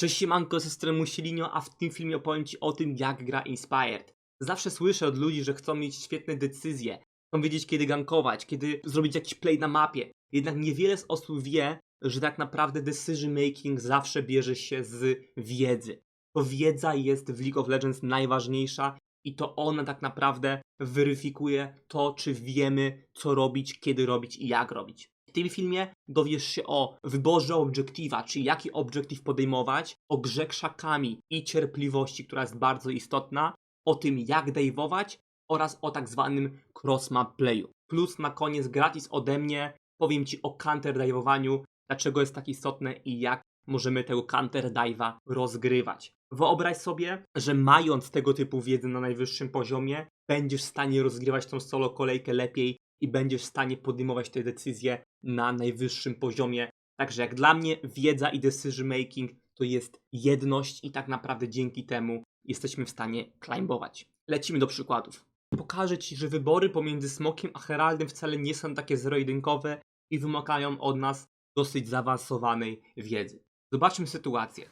Cześć siemanko, ze strony Musilinio, a w tym filmie opowiem Ci o tym, jak gra Inspired. Zawsze słyszę od ludzi, że chcą mieć świetne decyzje, chcą wiedzieć kiedy gankować, kiedy zrobić jakiś play na mapie. Jednak niewiele z osób wie, że tak naprawdę decision making zawsze bierze się z wiedzy. To wiedza jest w League of Legends najważniejsza i to ona tak naprawdę weryfikuje to, czy wiemy, co robić, kiedy robić i jak robić. W tym filmie dowiesz się o wyborze obiektywa, czyli jaki obiektyw podejmować, o grze krzakami i cierpliwości, która jest bardzo istotna, o tym jak dajwować oraz o tak zwanym cross-map playu. Plus na koniec gratis ode mnie powiem Ci o counter dajwowaniu, dlaczego jest tak istotne i jak możemy tego counter dive'a rozgrywać. Wyobraź sobie, że mając tego typu wiedzę na najwyższym poziomie, będziesz w stanie rozgrywać tą solo kolejkę lepiej i będziesz w stanie podejmować te decyzje na najwyższym poziomie. Także jak dla mnie wiedza i decision making to jest jedność i tak naprawdę dzięki temu jesteśmy w stanie climbować. Lecimy do przykładów. Pokażę Ci, że wybory pomiędzy Smokiem a Heraldem wcale nie są takie zero-jedynkowe i wymagają od nas dosyć zaawansowanej wiedzy. Zobaczmy sytuację.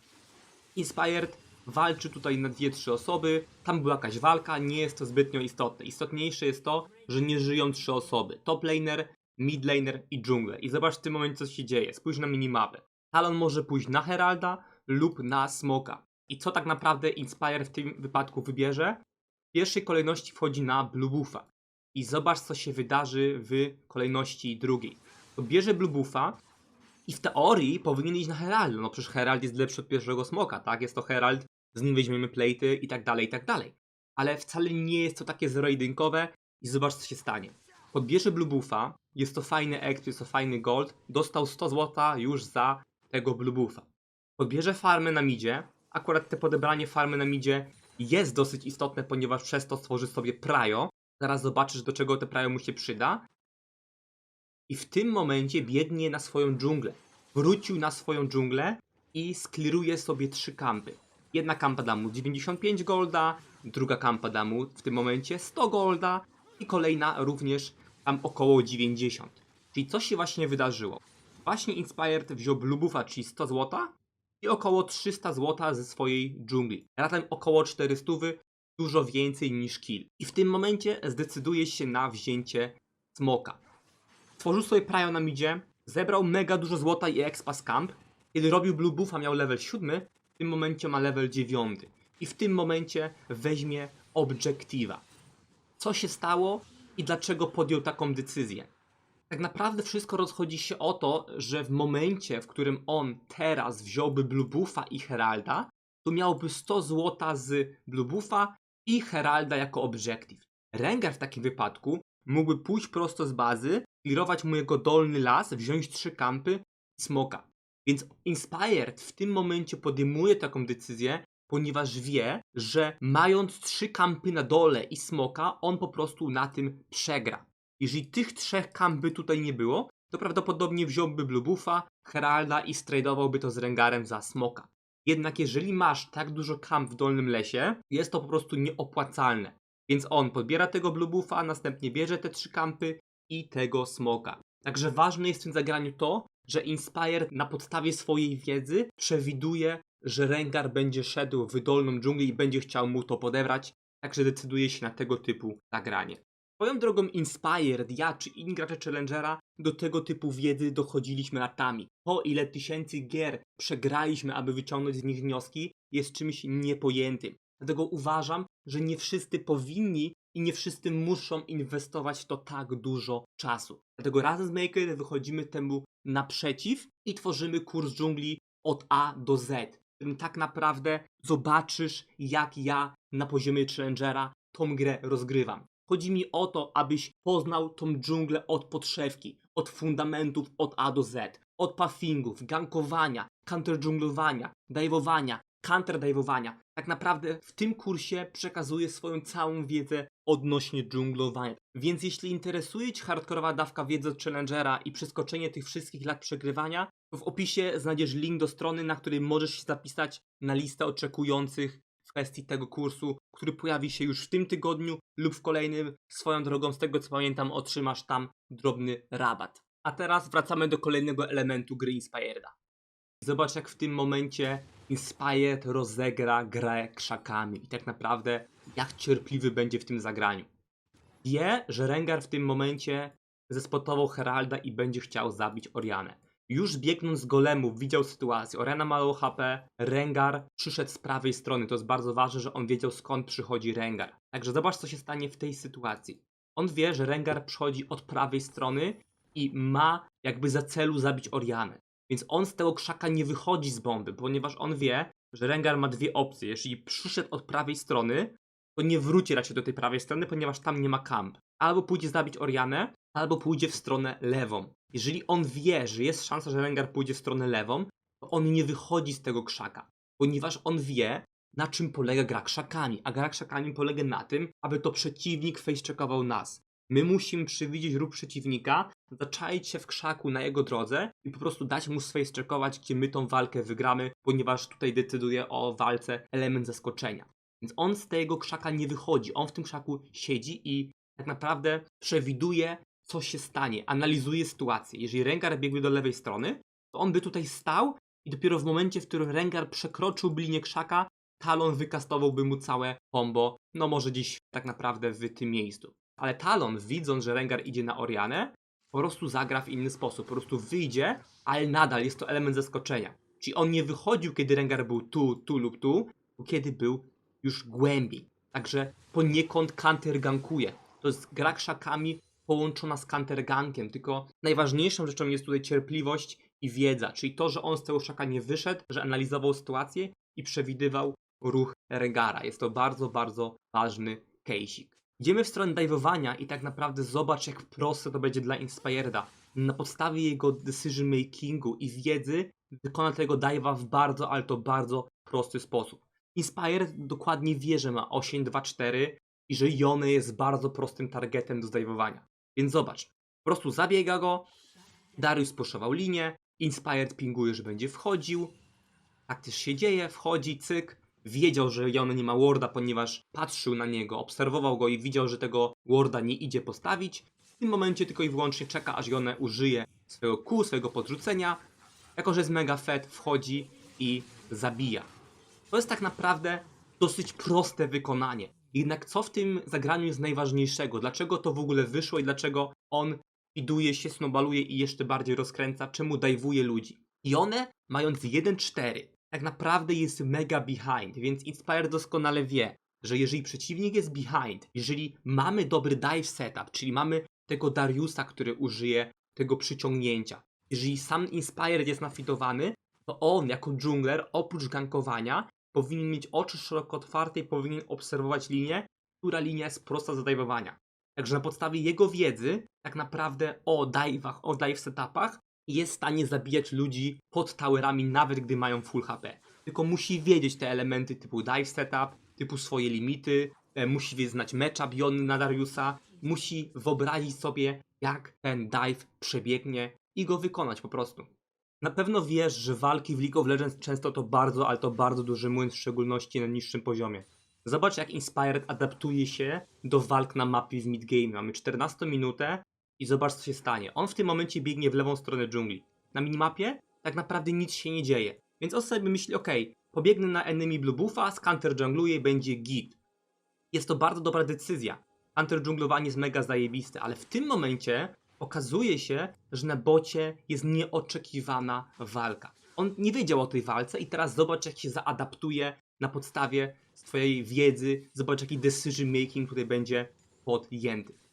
Inspired walczy tutaj na dwie, trzy osoby. Tam była jakaś walka, nie jest to zbytnio istotne. Istotniejsze jest to, że nie żyją trzy osoby. Top laner, mid laner i dżungler. I zobacz w tym momencie, co się dzieje. Spójrz na minimapę. Talon może pójść na Heralda lub na Smoka. I co tak naprawdę Inspire w tym wypadku wybierze? W pierwszej kolejności wchodzi na Blue Buffa. I zobacz, co się wydarzy w kolejności drugiej. To bierze Blue Buffa i w teorii powinien iść na Heralda. No przecież Herald jest lepszy od pierwszego Smoka, tak? Jest to Herald, z nim weźmiemy plejty i tak dalej, i tak dalej. Ale wcale nie jest to takie zero-jedynkowe i zobacz, co się stanie. Podbierze Blue Buffa, jest to fajny exp, jest to fajny gold, dostał 100 zł już za tego Blue Buffa. Podbierze farmę na midzie, akurat te podebranie farmy na midzie jest dosyć istotne, ponieważ przez to stworzy sobie prajo. Zaraz zobaczysz, do czego te prajo mu się przyda. I w tym momencie biegnie na swoją dżunglę. Wrócił na swoją dżunglę i skliruje sobie trzy kampy. Jedna kampa da mu 95 golda, druga kampa da mu w tym momencie 100 golda i kolejna również tam około 90. Czyli co się właśnie wydarzyło? Właśnie Inspired wziął Blue Buffa, czyli 100 zł i około 300 zł ze swojej dżungli. Razem około 400, dużo więcej niż kill. I w tym momencie zdecyduje się na wzięcie smoka. Tworzył sobie prajo na midzie, zebrał mega dużo złota i expa z camp. Kiedy robił Blue Buffa miał level 7, w tym momencie ma level 9. I w tym momencie weźmie obiektywa. Co się stało i dlaczego podjął taką decyzję? Tak naprawdę wszystko rozchodzi się o to, że w momencie, w którym on teraz wziąłby Blue Buffa i Heralda, to miałby 100 złota z Blue Buffa i Heralda jako obiektyw. Rengar w takim wypadku mógłby pójść prosto z bazy, clearować mu jego dolny las, wziąć trzy kampy i smoka. Więc Inspired w tym momencie podejmuje taką decyzję, ponieważ wie, że mając trzy kampy na dole i smoka, on po prostu na tym przegra. Jeżeli tych trzech kamp by tutaj nie było, to prawdopodobnie wziąłby Blue Buffa, Heralda i stradowałby to z Rengarem za smoka. Jednak jeżeli masz tak dużo kamp w dolnym lesie, jest to po prostu nieopłacalne. Więc on podbiera tego Blue Buffa, następnie bierze te trzy kampy i tego smoka. Także ważne jest w tym zagraniu to, że Inspire na podstawie swojej wiedzy przewiduje, że Rengar będzie szedł w dolną dżunglę i będzie chciał mu to podebrać, także decyduje się na tego typu zagranie. Swoją drogą Inspired, ja czy inni gracze Challengera do tego typu wiedzy dochodziliśmy latami. To ile tysięcy gier przegraliśmy, aby wyciągnąć z nich wnioski jest czymś niepojętym. Dlatego uważam, że nie wszyscy powinni i nie wszyscy muszą inwestować to tak dużo czasu. Dlatego razem z Maker wychodzimy temu naprzeciw i tworzymy kurs dżungli od A do Z. W którym tak naprawdę zobaczysz, jak ja na poziomie Challengera tą grę rozgrywam. Chodzi mi o to, abyś poznał tą dżunglę od podszewki, od fundamentów od A do Z, od puffingów, gankowania, counter-dżunglowania, dajwowania, counter-dajwowania. Tak naprawdę w tym kursie przekazuję swoją całą wiedzę odnośnie dżunglowania. Więc jeśli interesuje Cię hardkorowa dawka wiedzy od Challengera i przeskoczenie tych wszystkich lat przegrywania, w opisie znajdziesz link do strony, na której możesz się zapisać na listę oczekujących w kwestii tego kursu, który pojawi się już w tym tygodniu lub w kolejnym. Swoją drogą, z tego co pamiętam, otrzymasz tam drobny rabat. A teraz wracamy do kolejnego elementu gry Inspired'a. Zobacz, jak w tym momencie Inspired rozegra grę krzakami i tak naprawdę jak cierpliwy będzie w tym zagraniu. Wie, że Rengar w tym momencie zespotował Heralda i będzie chciał zabić Orianę. Już biegnąc z golemów widział sytuację. Oriana ma low HP, Rengar przyszedł z prawej strony. To jest bardzo ważne, że on wiedział skąd przychodzi Rengar. Także zobacz co się stanie w tej sytuacji. On wie, że Rengar przychodzi od prawej strony i ma jakby za celu zabić Orianę. Więc on z tego krzaka nie wychodzi z bomby, ponieważ on wie, że Rengar ma dwie opcje. Jeśli przyszedł od prawej strony, to nie wróci raczej do tej prawej strony, ponieważ tam nie ma kamp. Albo pójdzie zabić Orianę, albo pójdzie w stronę lewą. Jeżeli on wie, że jest szansa, że Rengar pójdzie w stronę lewą, to on nie wychodzi z tego krzaka, ponieważ on wie, na czym polega gra krzakami. A gra krzakami polega na tym, aby to przeciwnik face-checkował nas. My musimy przewidzieć ruch przeciwnika, zaczaić się w krzaku na jego drodze i po prostu dać mu face-checkować, gdzie my tą walkę wygramy, ponieważ tutaj decyduje o walce element zaskoczenia. Więc on z tego krzaka nie wychodzi. On w tym krzaku siedzi i tak naprawdę przewiduje, co się stanie, analizuje sytuację. Jeżeli Rengar biegłby do lewej strony, to on by tutaj stał i dopiero w momencie, w którym Rengar przekroczyłby linię krzaka, Talon wykastowałby mu całe combo, no może gdzieś tak naprawdę w tym miejscu. Ale Talon, widząc, że Rengar idzie na Orianę, po prostu zagra w inny sposób. Po prostu wyjdzie, ale nadal jest to element zaskoczenia. Czyli on nie wychodził, kiedy Rengar był tu, tu lub tu, kiedy był już głębiej. Także poniekąd counter gankuje. To jest gra krzakami połączona z counter gankiem, tylko najważniejszą rzeczą jest tutaj cierpliwość i wiedza, czyli to, że on z tego krzaka nie wyszedł, że analizował sytuację i przewidywał ruch Regara. Jest to bardzo, bardzo ważny case'ik. Idziemy w stronę dive'owania i tak naprawdę zobacz jak proste to będzie dla Inspireda. Na podstawie jego decision makingu i wiedzy wykona tego dive'a w bardzo, ale to bardzo prosty sposób. Inspired dokładnie wie, że ma 8, 2, 4 i że Jony jest bardzo prostym targetem do zdejmowania. Więc zobacz, po prostu zabiega go, Darius puszował linię, Inspired pinguje, że będzie wchodził, tak też się dzieje, wchodzi, cyk, wiedział, że Jony nie ma warda, ponieważ patrzył na niego, obserwował go i widział, że tego warda nie idzie postawić. W tym momencie tylko i wyłącznie czeka, aż Jone użyje swojego kół, swojego podrzucenia. Jako, że jest mega fed, wchodzi i zabija. To jest tak naprawdę dosyć proste wykonanie. Jednak co w tym zagraniu jest najważniejszego? Dlaczego to w ogóle wyszło i dlaczego on iduje się, snowbaluje i jeszcze bardziej rozkręca? Czemu dajwuje ludzi? I one, mając 1-4, tak naprawdę jest mega behind, więc Inspire doskonale wie, że jeżeli przeciwnik jest behind, jeżeli mamy dobry dive setup, czyli mamy tego Dariusa, który użyje tego przyciągnięcia, jeżeli sam Inspired jest nafidowany, to on jako dżungler oprócz gankowania powinien mieć oczy szeroko otwarte i powinien obserwować linię, która linia jest prosta do dajwowania. Także na podstawie jego wiedzy, tak naprawdę o dive'ach, o dive setupach, jest w stanie zabijać ludzi pod towerami, nawet gdy mają full HP. Tylko musi wiedzieć te elementy typu dive setup, typu swoje limity, e, musi znać matchup Jony na Dariusa, musi wyobrazić sobie, jak ten dive przebiegnie i go wykonać po prostu. Na pewno wiesz, że walki w League of Legends często to bardzo, ale to bardzo duży młyn, w szczególności na niższym poziomie. Zobacz jak Inspired adaptuje się do walk na mapie w midgame. Mamy 14 minutę i zobacz co się stanie. On w tym momencie biegnie w lewą stronę dżungli. Na minimapie tak naprawdę nic się nie dzieje. Więc on sobie myśli, ok, pobiegnę na enemy blue buffa, scanter jungluje i będzie git. Jest to bardzo dobra decyzja. Hunter dżunglowanie jest mega zajebiste, ale w tym momencie okazuje się, że na bocie jest nieoczekiwana walka. On nie wiedział o tej walce i teraz zobacz jak się zaadaptuje na podstawie swojej wiedzy, zobacz jaki decision making tutaj będzie podjęty.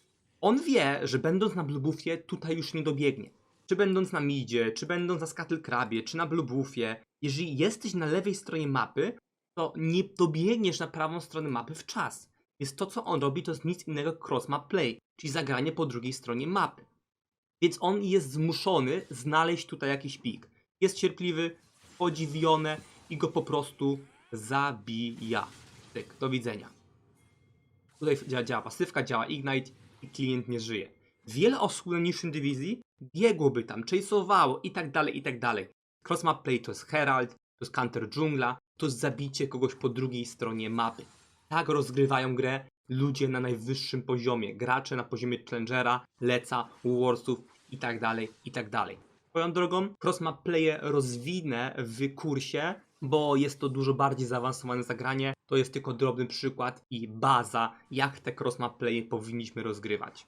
On wie, że będąc na Bluebuffie tutaj już nie dobiegnie. Czy będąc na midzie, czy będąc na Scuttle Crabie, czy na Bluebuffie, jeżeli jesteś na lewej stronie mapy, to nie dobiegniesz na prawą stronę mapy w czas. Więc to, co on robi, to jest nic innego jak cross map play, czyli zagranie po drugiej stronie mapy. Więc on jest zmuszony znaleźć tutaj jakiś pik. Jest cierpliwy, Jonę i go po prostu zabija. Tyk, do widzenia. Tutaj działa, działa pasywka, działa Ignite i klient nie żyje. Wiele osób na niższym dywizji biegłoby tam, chase'owało i tak dalej, i tak dalej. Cross map play to jest Herald, to jest counter dżungla, to jest zabicie kogoś po drugiej stronie mapy. Tak rozgrywają grę ludzie na najwyższym poziomie. Gracze na poziomie Challengera, Leca, Warsów i tak dalej, i tak dalej. Swoją drogą, cross map playe rozwinę w kursie bo jest to dużo bardziej zaawansowane zagranie. To jest tylko drobny przykład i baza, jak te cross-map playe powinniśmy rozgrywać.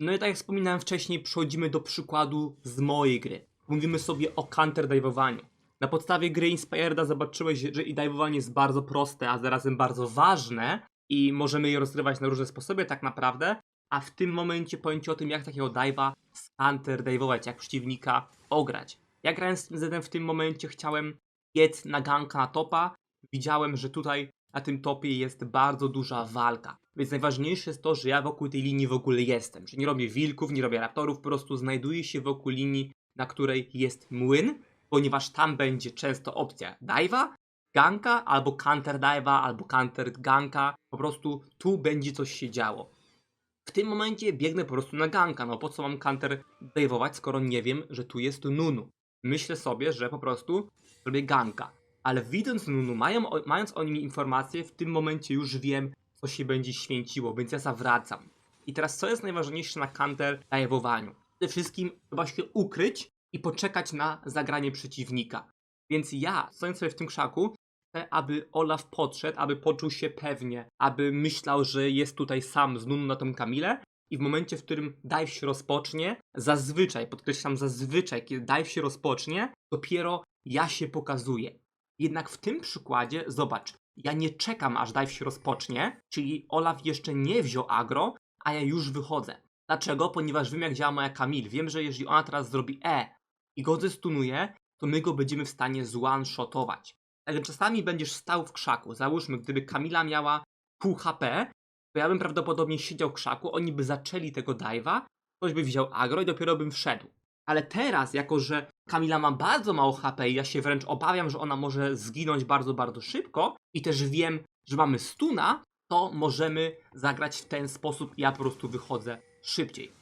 No i tak jak wspominałem wcześniej, przechodzimy do przykładu z mojej gry. Mówimy sobie o counter dive'owaniu. Na podstawie gry Inspired'a zobaczyłeś, że i dive'owanie jest bardzo proste, a zarazem bardzo ważne i możemy je rozgrywać na różne sposoby tak naprawdę, a w tym momencie Ci o tym, jak takiego dive'a z counter dive'ować, jak przeciwnika ograć. Ja grając z tym w tym momencie chciałem biec na ganka na topa, widziałem, że tutaj na tym topie jest bardzo duża walka. Więc najważniejsze jest to, że ja wokół tej linii w ogóle jestem. Że nie robię wilków, nie robię raptorów, po prostu znajduję się wokół linii, na której jest młyn, ponieważ tam będzie często opcja dive'a, ganka, albo counter dive'a, albo counter ganka. Po prostu tu będzie coś się działo. W tym momencie biegnę po prostu na ganka. No po co mam counter dive'ować, skoro nie wiem, że tu jest Nunu. Myślę sobie, że po prostu robię ganka. Ale widząc Nunu, mają, mając o nim informacje, w tym momencie już wiem, co się będzie święciło, więc ja zawracam. I teraz co jest najważniejsze na counter dive'owaniu? Przede wszystkim trzeba się ukryć i poczekać na zagranie przeciwnika. Więc ja, stojąc sobie w tym krzaku, chcę, aby Olaf podszedł, aby poczuł się pewnie, aby myślał, że jest tutaj sam z Nunu na tą Kamilę i w momencie, w którym dive się rozpocznie, zazwyczaj, podkreślam zazwyczaj, kiedy dive się rozpocznie, dopiero ja się pokazuję. Jednak w tym przykładzie, zobacz, ja nie czekam aż dive się rozpocznie, czyli Olaf jeszcze nie wziął agro, a ja już wychodzę. Dlaczego? Ponieważ wiem jak działa moja Kamil. Wiem, że jeżeli ona teraz zrobi E i go zestunuje, to my go będziemy w stanie zone-shotować. Ale czasami będziesz stał w krzaku. Załóżmy, gdyby Kamila miała pół HP, to ja bym prawdopodobnie siedział w krzaku, oni by zaczęli tego dive'a, ktoś by wziął agro i dopiero bym wszedł. Ale teraz, jako że Kamila ma bardzo mało HP i ja się wręcz obawiam, że ona może zginąć bardzo, bardzo szybko i też wiem, że mamy stuna, to możemy zagrać w ten sposób ja po prostu wychodzę szybciej.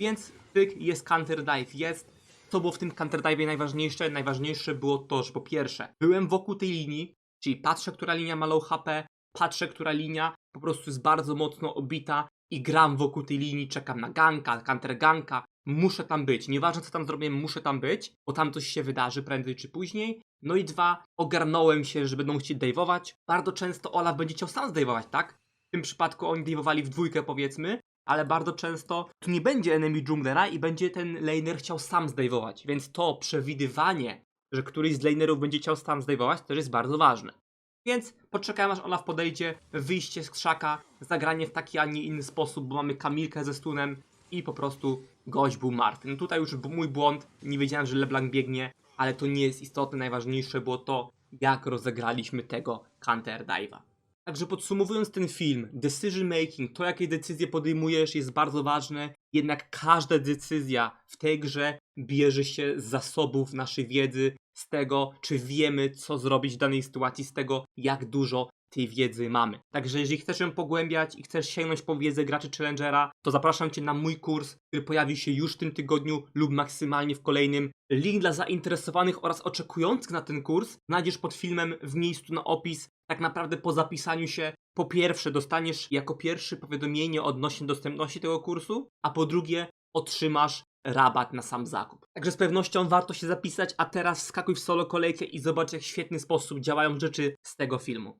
Więc tyk, jest counter dive, jest. Co było w tym counter dive najważniejsze? Najważniejsze było to, że po pierwsze, byłem wokół tej linii, czyli patrzę, która linia ma low HP, patrzę, która linia po prostu jest bardzo mocno obita i gram wokół tej linii, czekam na ganka, counter ganka, muszę tam być. Nieważne co tam zrobię, muszę tam być, bo tam coś się wydarzy prędzej czy później. No i dwa, ogarnąłem się, że będą chcieć dajwować. Bardzo często Olaf będzie chciał sam zdejwować, tak? W tym przypadku oni dajwowali w dwójkę powiedzmy, ale bardzo często tu nie będzie enemy junglera i będzie ten laner chciał sam zdejwować, więc to przewidywanie, że któryś z lanerów będzie chciał sam zdejwować, też jest bardzo ważne. Więc poczekałem aż Olaf podejdzie, wyjście z krzaka, zagranie w taki, a nie inny sposób, bo mamy Kamilkę ze stunem i po prostu gość był martwy. No tutaj już mój błąd, nie wiedziałem, że LeBlanc biegnie, ale to nie jest istotne, najważniejsze było to, jak rozegraliśmy tego counter dive'a. Także podsumowując ten film, decision making, to jakie decyzje podejmujesz jest bardzo ważne, jednak każda decyzja w tej grze bierze się z zasobów naszej wiedzy, z tego, czy wiemy, co zrobić w danej sytuacji, z tego, jak dużo tej wiedzy mamy. Także jeżeli chcesz ją pogłębiać i chcesz sięgnąć po wiedzę graczy Challengera, to zapraszam Cię na mój kurs, który pojawi się już w tym tygodniu lub maksymalnie w kolejnym. Link dla zainteresowanych oraz oczekujących na ten kurs znajdziesz pod filmem w miejscu na opis. Tak naprawdę po zapisaniu się, po pierwsze dostaniesz jako pierwszy powiadomienie odnośnie dostępności tego kursu, a po drugie otrzymasz rabat na sam zakup. Także z pewnością warto się zapisać, a teraz wskakuj w solo kolejkę i zobacz jak w świetny sposób działają rzeczy z tego filmu.